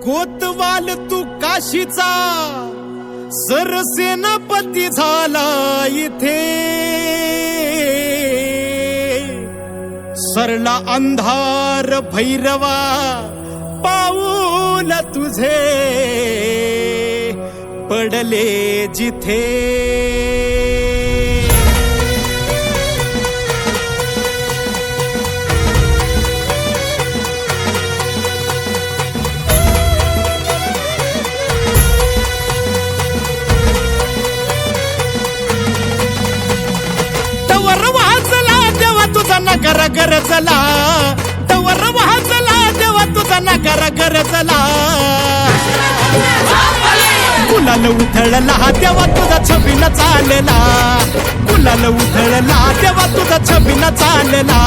कोतवाल तू काशीचा सरसेनापती झाला इथे. सरला अंधार भैरवा पाऊल तुझे पडले जिथे. देवा तुझा चला. गरजला तवर वाजला देवा तुझा नगर चला. कुलाल उथळला देवा तुझा छबीन चालला. कुलाल उथळला देवा तुझा छबीन चालला.